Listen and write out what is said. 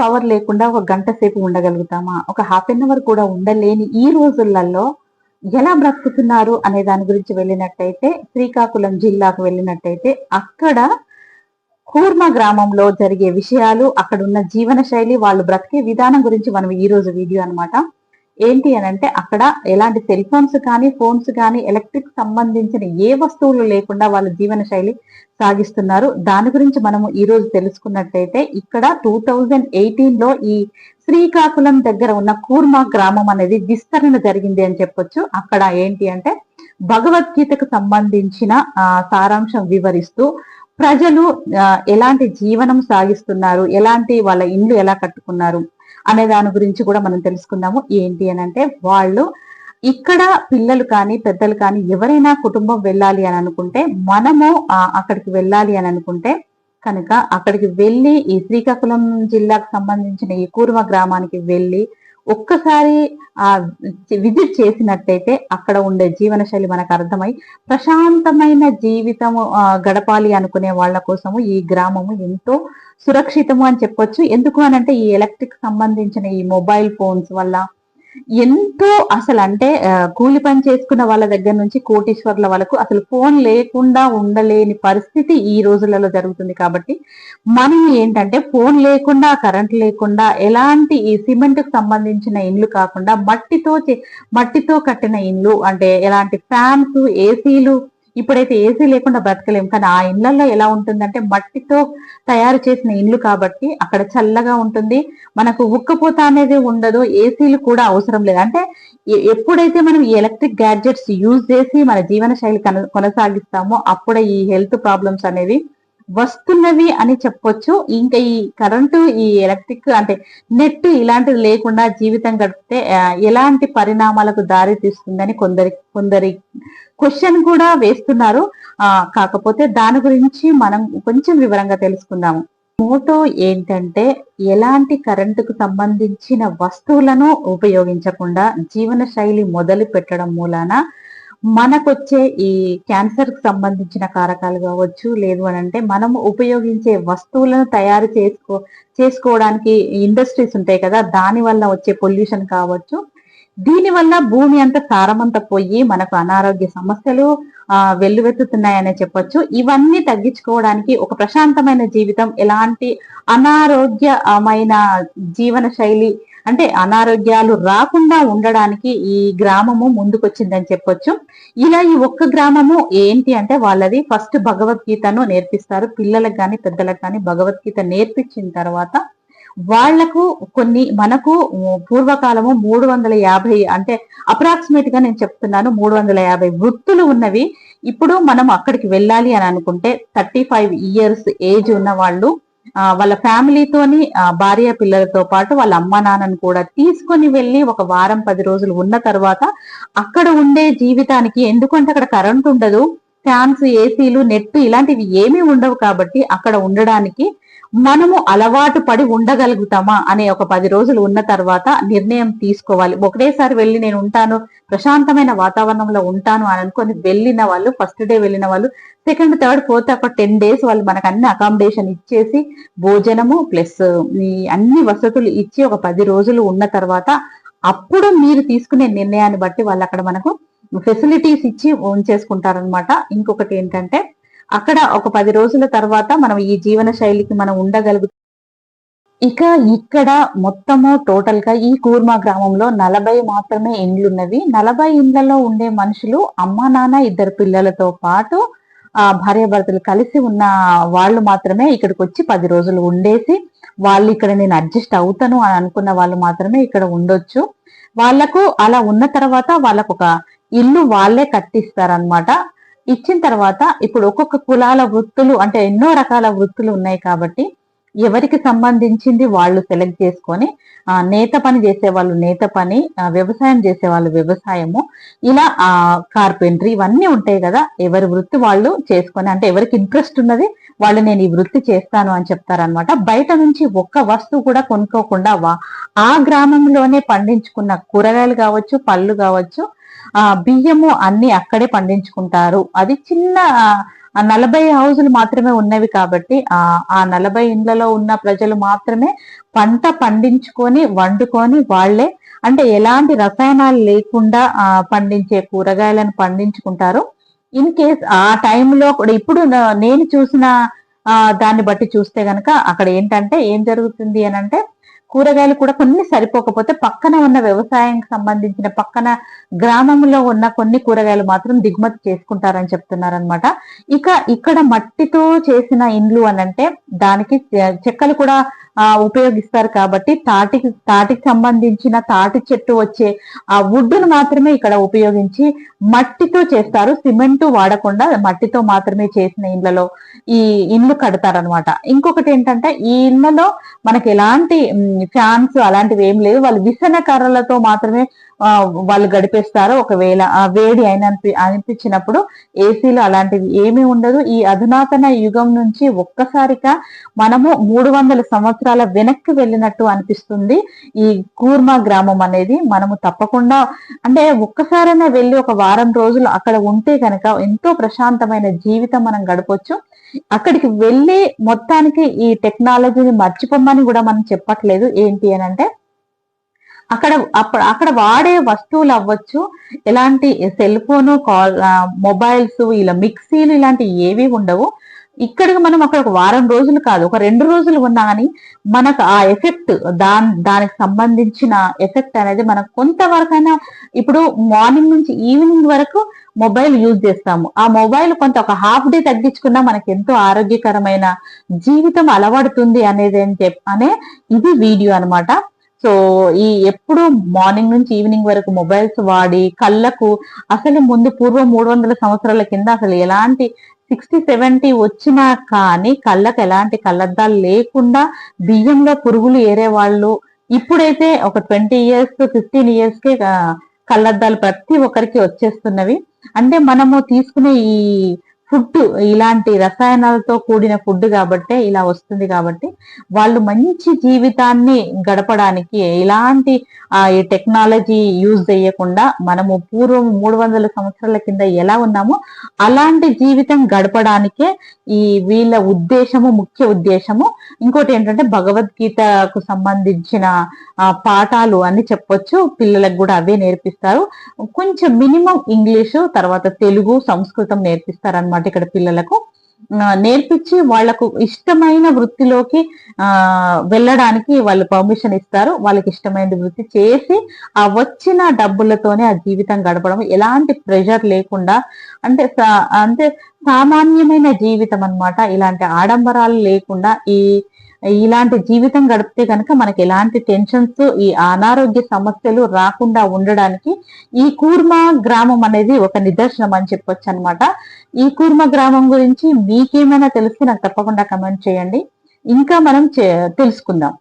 Power లేకుండా ఒక గంట సేపు ఉండగలుగుతామా? ఒక హాఫ్ అన్ అవర్ కూడా ఉండలేని ఈ రోజులలో ఎలా బ్రతుకుతున్నారు అనే దాని గురించి వెళ్ళినట్టయితే శ్రీకాకుళం జిల్లాకు వెళ్ళినట్టయితే అక్కడ కూర్మ గ్రామంలో జరిగే విషయాలు అక్కడ ఉన్న జీవన శైలి వాళ్ళు బ్రతికే విధానం గురించి మనం ఈ రోజు వీడియో అన్నమాట. ఏంటి అని అంటే అక్కడ ఎలాంటి సెల్ ఫోన్స్ కానీ ఫోన్స్ కానీ ఎలక్ట్రిక్ సంబంధించిన ఏ వస్తువులు లేకుండా వాళ్ళ జీవన శైలి సాగిస్తున్నారు. దాని గురించి మనము ఈ రోజు తెలుసుకున్నట్టయితే ఇక్కడ టూ థౌజండ్ ఎయిటీన్లో ఈ శ్రీకాకుళం దగ్గర ఉన్న కూర్మా గ్రామం అనేది విస్తరణ జరిగింది అని చెప్పొచ్చు. అక్కడ ఏంటి అంటే భగవద్గీతకు సంబంధించిన సారాంశం వివరిస్తూ ప్రజలు ఎలాంటి జీవనం సాగిస్తున్నారు? ఎలాంటి వాళ్ళ ఇండ్లు ఎలా కట్టుకున్నారు? అనే దాని గురించి కూడా మనం తెలుసుకుందాము. ఏంటి అని అంటే వాళ్ళు ఇక్కడ పిల్లలు కానీ పెద్దలు కానీ ఎవరైనా కుటుంబం వెళ్ళాలి అని అనుకుంటే మనము అక్కడికి వెళ్ళాలి అని అనుకుంటే కనుక అక్కడికి వెళ్ళి ఈ శ్రీకాకుళం జిల్లాకు సంబంధించిన ఈ కూర్మ గ్రామానికి వెళ్ళి ఒక్కసారి ఆ విజిట్ చేసినట్టయితే అక్కడ ఉండే జీవన శైలి మనకు అర్థమై ప్రశాంతమైన జీవితము ఆ, గడపాలి అనుకునే వాళ్ళ కోసము ఈ గ్రామము ఎంతో సురక్షితము అని చెప్పొచ్చు. ఎందుకు అని అంటే ఈ ఎలక్ట్రిక్ సంబంధించిన ఈ మొబైల్ ఫోన్స్ వల్ల ఎంతో అసలు అంటే కూలి పని చేసుకున్న వాళ్ళ దగ్గర నుంచి కోటీశ్వర్ల వరకు అసలు ఫోన్ లేకుండా ఉండలేని పరిస్థితి ఈ రోజులలో జరుగుతుంది కాబట్టి మనం ఏంటంటే ఫోన్ లేకుండా కరెంట్ లేకుండా ఎలాంటి ఈ సిమెంట్కు సంబంధించిన ఇండ్లు కాకుండా మట్టితో చే- మట్టితో కట్టిన ఇండ్లు అంటే ఎలాంటి ఫ్యాన్స్ ఏసీలు ఇప్పుడైతే ఏసీ లేకుండా బ్రతకలేం. కానీ ఆ ఇళ్ళలో ఎలా ఉంటుందంటే మట్టితో తయారు చేసిన ఇండ్లు కాబట్టి అక్కడ చల్లగా ఉంటుంది. మనకు ఉక్కపోత అనేది ఉండదు. ఏసీలు కూడా అవసరం లేదు. అంటే ఎప్పుడైతే మనం ఈ ఎలక్ట్రిక్ గ్యాడ్జెట్స్ యూజ్ చేసి మన జీవన శైలి కన- కొనసాగిస్తామో అప్పుడే ఈ హెల్త్ ప్రాబ్లమ్స్ అనేవి వస్తున్నవి అని చెప్పొచ్చు. ఇంకా ఈ కరెంటు ఈ ఎలక్ట్రిక్ అంటే నెట్ ఇలాంటివి లేకుండా జీవితం గడిపితే ఎలాంటి పరిణామాలకు దారి తీస్తుందని కొందరి కొందరి క్వశ్చన్ కూడా వేస్తున్నారు. ఆ కాకపోతే దాని గురించి మనం కొంచెం వివరంగా తెలుసుకుందాము. మోటో ఏంటంటే ఎలాంటి కరెంటుకు సంబంధించిన వస్తువులను ఉపయోగించకుండా జీవన శైలి మొదలు పెట్టడం మూలాన మనకొచ్చే ఈ క్యాన్సర్కు సంబంధించిన కారకాలు కావచ్చు లేదు అని అంటే మనం ఉపయోగించే వస్తువులను తయారు చేసుకో చేసుకోవడానికి ఇండస్ట్రీస్ ఉంటాయి కదా దాని వల్ల వచ్చే పొల్యూషన్ కావచ్చు. దీనివల్ల భూమి అంతా సారమంతా పోయి మనకు అనారోగ్య సమస్యలు ఆ వెల్లువెత్తుతున్నాయనే చెప్పొచ్చు. ఇవన్నీ తగ్గించుకోవడానికి ఒక ప్రశాంతమైన జీవితం ఎలాంటి అనారోగ్యమైన జీవన శైలి అంటే అనారోగ్యాలు రాకుండా ఉండడానికి ఈ గ్రామము ముందుకొచ్చిందని చెప్పొచ్చు. ఇలా ఈ ఒక్క గ్రామము ఏంటి అంటే వాళ్ళది ఫస్ట్ భగవద్గీతను నేర్పిస్తారు. పిల్లలకు కానీ పెద్దలకు కానీ భగవద్గీత నేర్పించిన తర్వాత వాళ్ళకు కొన్ని మనకు పూర్వకాలము మూడు వందల యాభై అంటే అప్రాక్సిమేట్గా నేను చెప్తున్నాను మూడు వందల యాభై వృత్తులు ఉన్నవి. ఇప్పుడు మనం అక్కడికి వెళ్ళాలి అని అనుకుంటే థర్టీ ఫైవ్ ఇయర్స్ ఏజ్ ఉన్న వాళ్ళు వాళ్ళ ఫ్యామిలీతోని ఆ, భార్య పిల్లలతో పాటు వాళ్ళ అమ్మ నాన్నను కూడా తీసుకొని వెళ్ళి ఒక వారం పది రోజులు ఉన్న తర్వాత అక్కడ ఉండే జీవితానికి ఎందుకంటే అక్కడ కరెంట్ ఉండదు ఫ్యాన్స్ ఏసీలు నెట్ ఇలాంటివి ఏమీ ఉండవు కాబట్టి అక్కడ ఉండడానికి మనము అలవాటు పడి ఉండగలుగుతామా అనే ఒక పది రోజులు ఉన్న తర్వాత నిర్ణయం తీసుకోవాలి. ఒకటేసారి వెళ్ళి నేను ఉంటాను ప్రశాంతమైన వాతావరణంలో ఉంటాను అని అనుకొని వెళ్ళిన వాళ్ళు ఫస్ట్ డే వెళ్ళిన వాళ్ళు సెకండ్ థర్డ్ ఫోర్త్ ఒక టెన్ డేస్ వాళ్ళు మనకు అన్ని అకామిడేషన్ ఇచ్చేసి భోజనము ప్లస్ ఈ అన్ని వసతులు ఇచ్చి ఒక పది రోజులు ఉన్న తర్వాత అప్పుడు మీరు తీసుకునే నిర్ణయాన్ని బట్టి వాళ్ళు అక్కడ మనకు ఫెసిలిటీస్ ఇచ్చి ఉంచేసుకుంటారనమాట ఇంకొకటి ఏంటంటే అక్కడ ఒక పది రోజుల తర్వాత మనం ఈ జీవన శైలికి మనం ఉండగలుగుతాం. ఇక ఇక్కడ మొత్తము టోటల్గా ఈ కూర్మా గ్రామంలో నలభై మాత్రమే ఇండ్లున్నవి. నలభై ఇండ్లలో ఉండే మనుషులు అమ్మా నాన్న ఇద్దరు పిల్లలతో పాటు ఆ భార్యాభర్తలు కలిసి ఉన్న వాళ్ళు మాత్రమే ఇక్కడికి వచ్చి పది రోజులు ఉండేసి వాళ్ళు ఇక్కడ నేను అడ్జస్ట్ అవుతాను అని అనుకున్న వాళ్ళు మాత్రమే ఇక్కడ ఉండొచ్చు. వాళ్ళకు అలా ఉన్న తర్వాత వాళ్ళకు ఒక ఇల్లు వాళ్ళే కట్టిస్తారనమాట ఇచ్చిన తర్వాత ఇప్పుడు ఒక్కొక్క కులాల వృత్తులు అంటే ఎన్నో రకాల వృత్తులు ఉన్నాయి కాబట్టి ఎవరికి సంబంధించింది వాళ్ళు సెలెక్ట్ చేసుకొని ఆ, నేత పని చేసే వాళ్ళు నేత పని వ్యవసాయం చేసే వాళ్ళు వ్యవసాయము ఇలా ఆ కార్పెంటరీ ఇవన్నీ ఉంటాయి కదా ఎవరి వృత్తి వాళ్ళు చేసుకొని అంటే ఎవరికి ఇంట్రెస్ట్ ఉన్నది వాళ్ళు నేను ఈ వృత్తి చేస్తాను అని చెప్తారనమాట బయట నుంచి ఒక్క వస్తువు కూడా కొనుక్కోకుండా ఆ గ్రామంలోనే పండించుకున్న కూరగాయలు కావచ్చు పళ్ళు కావచ్చు బియ్యము అన్ని అక్కడే పండించుకుంటారు. అది చిన్న నలభై హౌజులు మాత్రమే ఉన్నవి కాబట్టి ఆ ఆ నలభై ఇండ్లలో ఉన్న ప్రజలు మాత్రమే పంట పండించుకొని వండుకొని వాళ్ళే అంటే ఎలాంటి రసాయనాలు లేకుండా ఆ పండించే కూరగాయలను పండించుకుంటారు. ఇన్ కేస్ ఆ టైంలో కూడా ఇప్పుడు నేను చూసిన దాన్ని బట్టి చూస్తే గనక అక్కడ ఏంటంటే ఏం జరుగుతుంది అని అంటే కూరగాయలు కూడా కొన్ని సరిపోకపోతే పక్కన ఉన్న వ్యవసాయానికి సంబంధించిన పక్కన గ్రామంలో ఉన్న కొన్ని కూరగాయలు మాత్రం దిగుమతి చేసుకుంటారని చెప్తున్నారనమాట ఇక ఇక్కడ మట్టితో చేసిన ఇండ్లు అని అంటే దానికి చెక్కలు కూడా ఆ, ఉపయోగిస్తారు కాబట్టి తాటికి తాటికి సంబంధించిన తాటి చెట్టు వచ్చే ఆ వుడ్ను మాత్రమే ఇక్కడ ఉపయోగించి మట్టితో చేస్తారు. సిమెంట్ వాడకుండా మట్టితో మాత్రమే చేసిన ఇండ్లలో ఈ ఇండ్లు కడతారనమాట ఇంకొకటి ఏంటంటే ఈ ఇళ్ళలో మనకి ఎలాంటి ఫ్యాన్స్ అలాంటివి ఏం లేవు. వాళ్ళు విసన కర్రలతో మాత్రమే వాళ్ళు గడిపేస్తారు ఒకవేళ ఆ వేడి అయిన అనిపించినప్పుడు ఏసీలు అలాంటివి ఏమీ ఉండదు. ఈ అధునాతన యుగం నుంచి ఒక్కసారిగా మనము మూడు వందల సంవత్సరాల వెనక్కి వెళ్ళినట్టు అనిపిస్తుంది. ఈ కూర్మా గ్రామం అనేది మనము తప్పకుండా అంటే ఒక్కసారైనా వెళ్ళి ఒక వారం రోజులు అక్కడ ఉంటే కనుక ఎంతో ప్రశాంతమైన జీవితం మనం గడపొచ్చు. అక్కడికి వెళ్ళి మొత్తానికి ఈ టెక్నాలజీని మర్చిపోమని కూడా మనం చెప్పట్లేదు. ఏంటి అని అంటే అక్కడ అప్పుడు అక్కడ వాడే వస్తువులు అవ్వచ్చు. ఎలాంటి సెల్ ఫోను కాల్ మొబైల్స్ ఇలా మిక్సీలు ఇలాంటి ఏవి ఉండవు. ఇక్కడికి మనం అక్కడ ఒక వారం రోజులు కాదు ఒక రెండు రోజులు ఉన్నా కానీ మనకు ఆ ఎఫెక్ట్ దాని దానికి సంబంధించిన ఎఫెక్ట్ అనేది మనకు కొంతవరకైనా ఇప్పుడు మార్నింగ్ నుంచి ఈవినింగ్ వరకు మొబైల్ యూజ్ చేస్తాము. ఆ మొబైల్ కొంత ఒక హాఫ్ డే తగ్గించుకున్నా మనకి ఎంతో ఆరోగ్యకరమైన జీవితం అలవడుతుంది అనేది అని చెప్ అనే ఇది వీడియో అన్నమాట. సో ఈ ఎప్పుడు మార్నింగ్ నుంచి ఈవినింగ్ వరకు మొబైల్స్ వాడి కళ్ళకు అసలు ముందు పూర్వం మూడు వందల సంవత్సరాల కింద అసలు ఎలాంటి సిక్స్టీ సెవెంటీ వచ్చినా కానీ కళ్ళకు ఎలాంటి కళ్ళద్దాలు లేకుండా బియ్యంలో పురుగులు ఏరే వాళ్ళు. ఇప్పుడైతే ఒక ట్వంటీ ఇయర్స్ ఫిఫ్టీన్ ఇయర్స్ కే కళ్ళద్దాలు ప్రతి ఒక్కరికి వచ్చేస్తున్నవి. అంటే మనము తీసుకునే ఈ ఫుడ్ ఇలాంటి రసాయనాలతో కూడిన ఫుడ్ కాబట్టే ఇలా వస్తుంది కాబట్టి వాళ్ళు మంచి జీవితాన్ని గడపడానికి ఎలాంటి ఆ ఈ టెక్నాలజీ యూజ్ చేయకుండా మనము పూర్వం మూడు వందల సంవత్సరాల కింద ఎలా ఉన్నామో అలాంటి జీవితం గడపడానికే ఈ వీళ్ళ ఉద్దేశము ముఖ్య ఉద్దేశము. ఇంకోటి ఏంటంటే భగవద్గీతకు సంబంధించిన పాఠాలు అని చెప్పొచ్చు. పిల్లలకు కూడా అవే నేర్పిస్తారు. కొంచెం మినిమం ఇంగ్లీషు తర్వాత తెలుగు సంస్కృతం నేర్పిస్తారు అనమాట ఇక్కడ పిల్లలకు. నేర్పించి వాళ్ళకు ఇష్టమైన వృత్తిలోకి ఆ వెళ్ళడానికి వాళ్ళు పర్మిషన్ ఇస్తారు. వాళ్ళకి ఇష్టమైన వృత్తి చేసి ఆ వచ్చిన డబ్బులతోనే ఆ జీవితం గడపడం. ఎలాంటి ప్రెషర్ లేకుండా అంటే అంటే సామాన్యమైన జీవితం అన్నమాట. ఇలాంటి ఆడంబరాలు లేకుండా ఈ ఇలాంటి జీవితం గడిపితే కనుక మనకి ఎలాంటి టెన్షన్స్ ఈ అనారోగ్య సమస్యలు రాకుండా ఉండడానికి ఈ కూర్మా గ్రామం అనేది ఒక నిదర్శనం అని చెప్పొచ్చు అనమాట ఈ కూర్మ గ్రామం గురించి మీకేమైనా తెలిస్తే నాకు తప్పకుండా కమెంట్ చేయండి. ఇంకా మనం తెలుసుకుందాం.